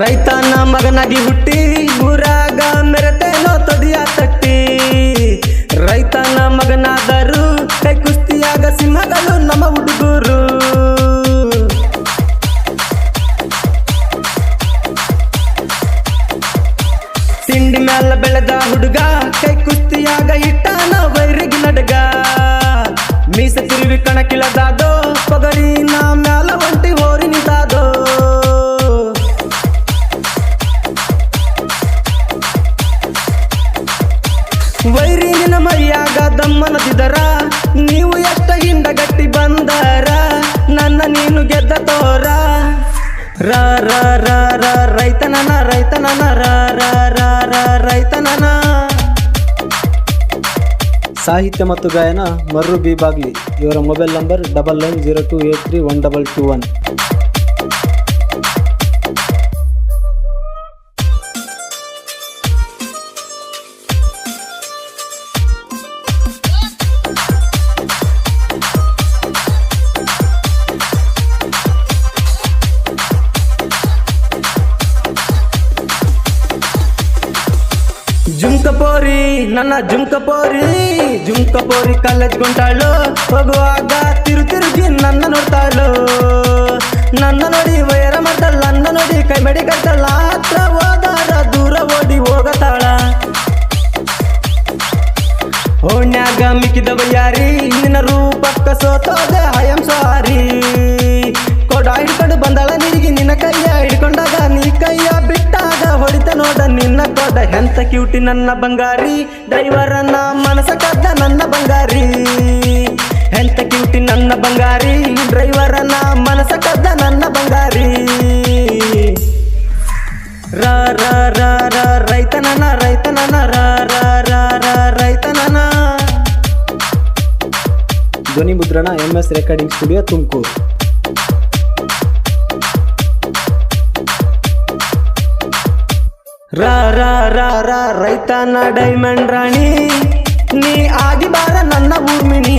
ರೈತನ ಮಗನಾಗಿ ಹುಟ್ಟಿ ಗುರಾಗ ಮೆರೆತೇನೋ ತದಿಯ ತಟ್ಟಿ. ರೈತನ ಮಗನಾದರು ಕೈ ಕುಸ್ತಿಯಾಗ ಸಿಂಹಗಳು ನಮ್ಮ ಹುಡುಗರು. ತಿಂಡಿ ಮ್ಯಾಲ ಬೆಳೆದ ಹುಡುಗ ಕೈ ಕುಸ್ತಿಯಾಗ ಇಟ್ಟಾನ ವೈರಿಗೆ ನಡಗ. ಮೀಸ ತಿರುವಿ ಕಣಕಿಳದಾದೋ ಮೈಯಾಗ ದಮ್ಮನದಿದರ ನೀವು ಎಷ್ಟ ಹಿಂಡಗಟ್ಟಿ ಬಂದರ? ನನ್ನ ನೀನು ಗೆದ್ದ ತೋರ. ರ ರೈತನನ ರೈತನನ ರೈತನನ. ಸಾಹಿತ್ಯ ಮತ್ತು ಗಾಯನ ಮರ್ರು ಬಿ ಬಾಗ್ಲಿ. ಇವರ mobile number double nine zero two eight three one double two one. Jhumka ಪೋರಿ, ನನ್ನ ಜುಮ್ಕ ಪೋರಿ ಜುಮ್ಕ ಪೋರಿ ಕಾಲೇಜ್ ಗೊಂಟಾಳು. ಹೋಗುವಾಗ ತಿರು ತಿರುಗಿ ನನ್ನ ನೋಡ್ತಾಳು. ನನ್ನ ನೋಡಿ ವೈರ ಮಾಡ್ತಾಳ, ನನ್ನ ನೋಡಿ ಕೈ ಮಡಿ ಕಟ್ಟಾಳ ಹತ್ರ ಹೋದಾರ, ದೂರ ಓಡಿ ಹೋಗತಾಳ. ಓಣ್ಯಾಗ ಮಿಕ್ಕಿದವ ಯಾರಿ, ನಿನ್ನ ರೂಪಕ್ಕ ಸೋತೋದೆ ಐ ಆಮ್ ಸಾರಿ ಕೊಡ ಹಿಡ್ಕೊಂಡು ಬಂದಾಳ, ನಿನಗೆ ನಿನ್ನ ಕೈಯ ಹಿಡ್ಕೊಂಡಾಗ ಕೊಡ ಎಂತ ಕ್ಯೂಟಿ ನನ್ನ ಬಂಗಾರಿ? ಡ್ರೈವರನ್ನ ಮನಸ ಕದ್ದ ನನ್ನ ಬಂಗಾರಿ. ಎಂತ ಕ್ಯೂಟಿ ನನ್ನ ಬಂಗಾರಿ? ಡ್ರೈವರನ್ನ ಮನಸ ಕದ್ದ ನನ್ನ ಬಂಗಾರಿ. ರ ರೈತನನ ರೈತನನ ರೈತನನ. ಧ್ವನಿ ಮುದ್ರಣ M S recording studio Tumakuru. ರ ರ ರ ರ, ರೈತನ ಡೈಮಂಡ್ ರಾಣಿ. ನೀ ಆಗಿ ಬಾರ ನನ್ನ ಊರ್ಮಿನಿ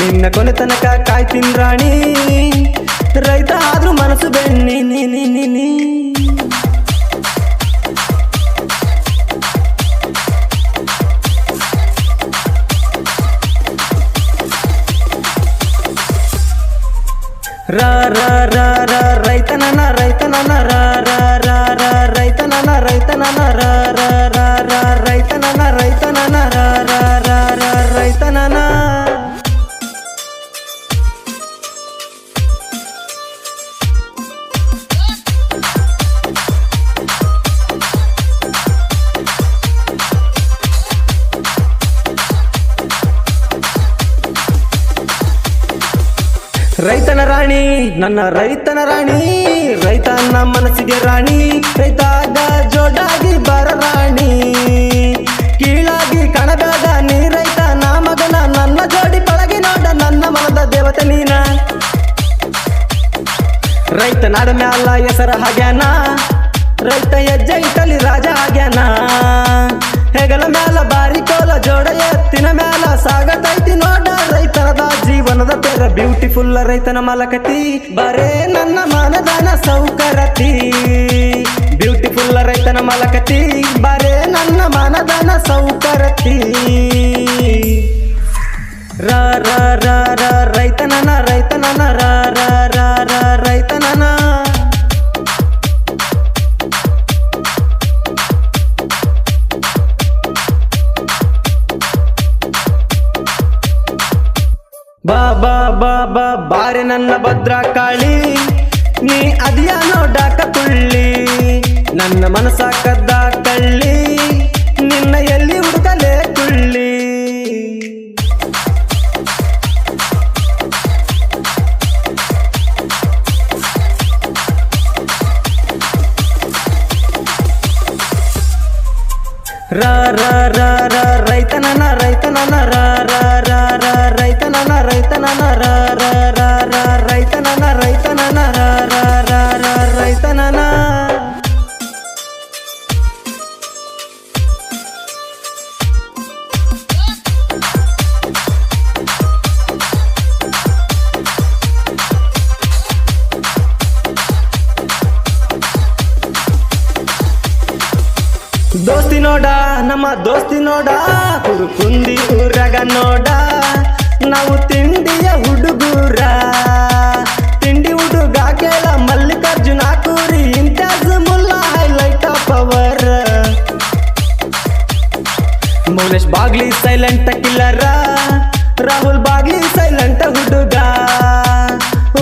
ನಿನ್ನ ಕೊನೆ ತನಕ ಕಾಯ್ತೀನಿ ರಾಣಿ. ರೈತ ಆದ್ರೂ ಮನಸ್ಸು ಬೆಣ್ಣಿ ನೀ ನೀ ನೀ ರ ರ ರ ರ, ರೈತನನ ರೈತನನ ರಾ ರಾ ರ ರ. ರೈತನ ರಾಣಿ, ನನ್ನ ರೈತನ ರಾಣಿ ರೈತ ನಮ್ಮ ಮನಸ್ಸಿಗೆ ರಾಣಿ ರೈತ ಜೋಡಾಗಿ ಬರ ರಾಣಿ. ಕೀಳಾಗಿ ಕಣಬೇಡ ನೀ ರೈತ ನಾ ಮಗನ, ನನ್ನ ಜೋಡಿ ಪಳಗಿ ನೋಡ ನನ್ನ ಮನದ ದೇವತೆ ನೀನ. ರೈತ ನಾಡ ಮ್ಯಾಲ ಹೆಸರ ಹಾಗ್ಯಾನ ರೈತ ಹೆಜ್ಜೆ ಇಟ್ಟಲಿ ರಾಜ ಆಗ್ಯಾನ. ಹೆಗಲ ಮ್ಯಾಲ ಬಾರಿ ಕೋಲ ಜೋಡ ಪೇರ ಬ್ಯೂಟಿಫುಲ್ ರೈತನ ಮಲಕತಿ ಬರೇ ನನ್ನ ಮಾನದಾನ ಸೌಕರತಿ ಬ್ಯೂಟಿಫುಲ್ ರೈತನ ಮಲಕತಿ ಬರೇ ನನ್ನ ಮಾನದಾನ ಸೌಕರತಿ ರ ರೈತನನ ರೈತನನ ರ. ಬಾ ಬಾ ಬಾ ಬಾರೆ ನನ್ನ ಭದ್ರ ಕಾಳಿ. ನೀ ಅದಿಯ ನೋಡಾಕ ತುಳ್ಳಿ. ನನ್ನ ಮನಸ ಕದ್ದ ಕಳ್ಳಿ ನಿನ್ನ ಎಲ್ಲಿ ಹುಡುಕಲೇ ತುಳ್ಳಿ. ರ ರ ರ ರ, ರೈತನನ ರೈತನನ ರ ನೋಡ ಕುರುಕುಂದಿ ಊರಾಗ ನೋಡ. ನಾವು ತಿಂಡಿಯ ಹುಡುಗೂರ. ತಿಂಡಿ ಹುಡುಗ ಕೇಳ Mallikarjuna Kuri Intaj Mulla highlight of our Mounesh Bagli silent killer Rahul Bagli silent ಹುಡುಗ.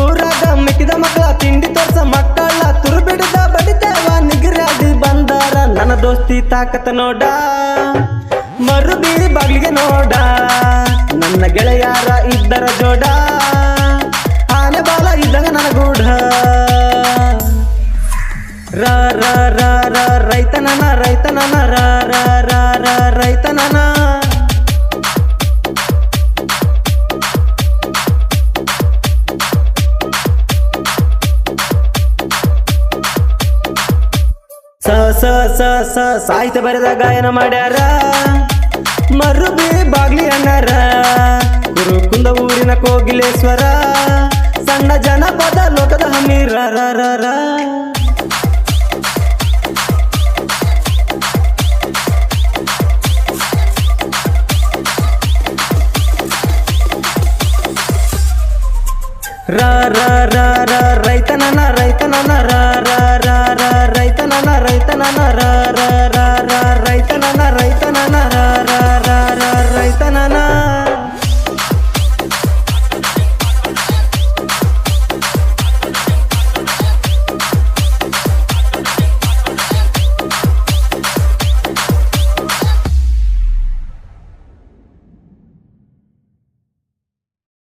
ಊರಾಗ ಮಿಕ್ಕಿದ ಮಕ್ಕಳ ತಿಂಡಿ ತೋರ್ಸ ಮಕ್ಕಳ ತುರು ಬಿಡದ ಬಡಿತೇವ ನಿಗರಾಡಿ ಬಂದಾರ. ನನ್ನ ದೋಸ್ತಿ ತಾಕತ್ ನೋಡ. ಮರು ಬೀರಿ ಬಾಗಿಲಿಗೆ ನೋಡ. ನನ್ನ ಗೆಳೆಯಾರ ಇದ್ದರ ಜೋಡ. ಆನೆ ಬಾಲ ಇದ್ದಾಗ ನನ್ನ ಗೂಢ ರ, ರೈತನನ ರೈತನನ, ರ ಸ ಸ ಸ, ಸಾಹಿತ್ಯ ಬರೆದ ಗಾಯನ ಮಾಡ್ಯಾರ. ಮರುಬಿ ಬಾಗ್ಲಿ ಅಣ್ಣಾರ. ಗುರು ಕುಂದ ಊರಿನ ಕೋಗಿಲೇಶ್ವರ. ಸಣ್ಣ ಜನಪದ ಲೋಕದ ಹಮ್ಮೀರ